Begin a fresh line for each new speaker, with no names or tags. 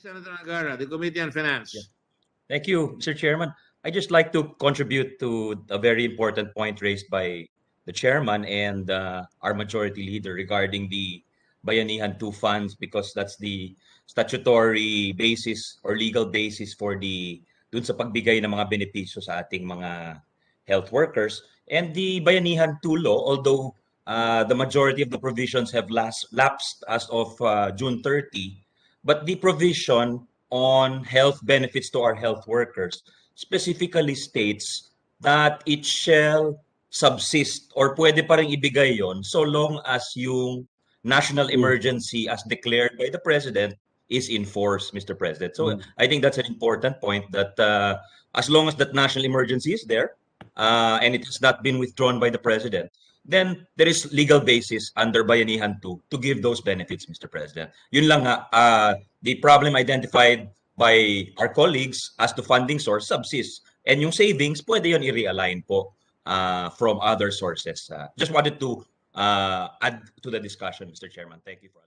Senator Angara, the Committee on Finance.
Yeah. Thank you, Mr. Chairman. I just like to contribute to a very important point raised by the chairman and uh, our majority leader regarding the Bayanihan 2 funds because that's the statutory basis or legal basis for the dun sa pagbigay ng mga benepisyo sa ating mga health workers. And the Bayanihan 2 law, although uh, the majority of the provisions have last, lapsed as of uh, June 30, but the provision on health benefits to our health workers specifically states that it shall subsist or pwede pa rin ibigay yon so long as yung national emergency as declared by the president is in force, Mr. President. So
Mm.
I think that's an important point that uh, as long as that national emergency is there uh, and it has not been withdrawn by the president, then there is legal basis under Bayanihan 2 to give those benefits, Mr. President. Yun lang nga, uh, the problem identified by our colleagues as to funding source subsists. And yung savings, pwede yun i-realign po uh, from other sources. Uh, just wanted to uh, add to the discussion, Mr. Chairman. Thank you for